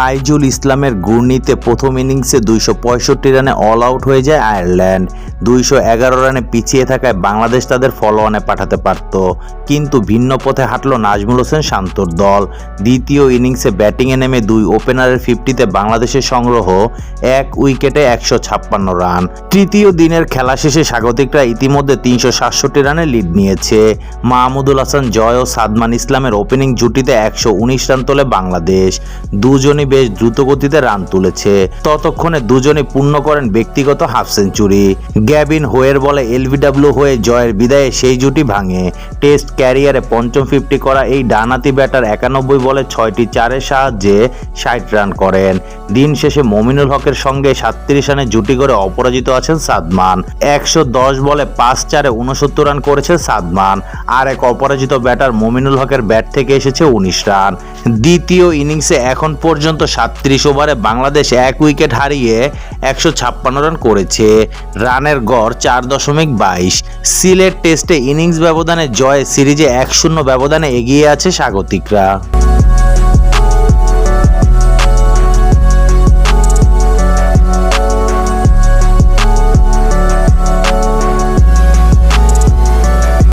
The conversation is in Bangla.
তাইজুল ইসলামের ঘূর্ণিতে প্রথম ইনিংসে দুইশো পঁয়ষট্টি রানে অল আউট হয়ে যায় আয়ারল্যান্ড। দুইশো এগারো রানে পিছিয়ে থাকায় বাংলাদেশ তাদের ফলোয়ানে পাঠাতে পারত। কিন্তু ভিন্ন পথে হাঁটল নাজমুল হোসেন শান্তর দল। দ্বিতীয় ইনিংসে ব্যাটিংয়ে নেমে দুই ওপেনারের ফিফটিতে বাংলাদেশের সংগ্রহ এক উইকেটে একশো ছাপ্পান্ন রান। তৃতীয় দিনের খেলা শেষে স্বাগতিকরা ইতিমধ্যে তিনশো সাতষট্টি রানে লিড নিয়েছে। মাহমুদুল হাসান জয় ও সাদমান ইসলামের ওপেনিং জুটিতে একশো উনিশ রান তোলে বাংলাদেশ। দুজনই বেশ দ্রুতগতিতে রান তুলেছে। ততক্ষণে দুজনই পূর্ণ করেন ব্যক্তিগত হাফ সেঞ্চুরি। গ্যাবিন হোয়ের বলে এলবিডব্লিউ হয়ে জয়ের বিদায়ে সেই জুটি ভাঙে। টেস্ট ক্যারিয়ারে পঞ্চম ফিফটি করা এই ডানাতি ব্যাটার একানব্বই বলে ছয়টি চারের সাহায্যে ষাট রান করেন। দিন শেষে মমিনুল হকের সঙ্গে সাতত্রিশ রানে জুটি করে অপরাজিত আছেন সাদমান। একশো দশ বলে পাঁচ চারে উনসত্তর রান করেছে সাদমান। আর এক অপরাজিত ব্যাটার মমিনুল হকের ব্যাট থেকে এসেছে উনিশ রান। দ্বিতীয় ইনিংসে এখন পর্যন্ত সাতত্রিশ ওভারে বাংলাদেশ এক উইকেট হারিয়ে একশো ছাপ্পান্ন রান করেছে। রানের গড় চার দশমিক বাইশ। সিলেট টেস্টে ইনিংস ব্যবধানে জয় সিরিজে এক শূন্য ব্যবধানে এগিয়ে আছে স্বাগতিকরা।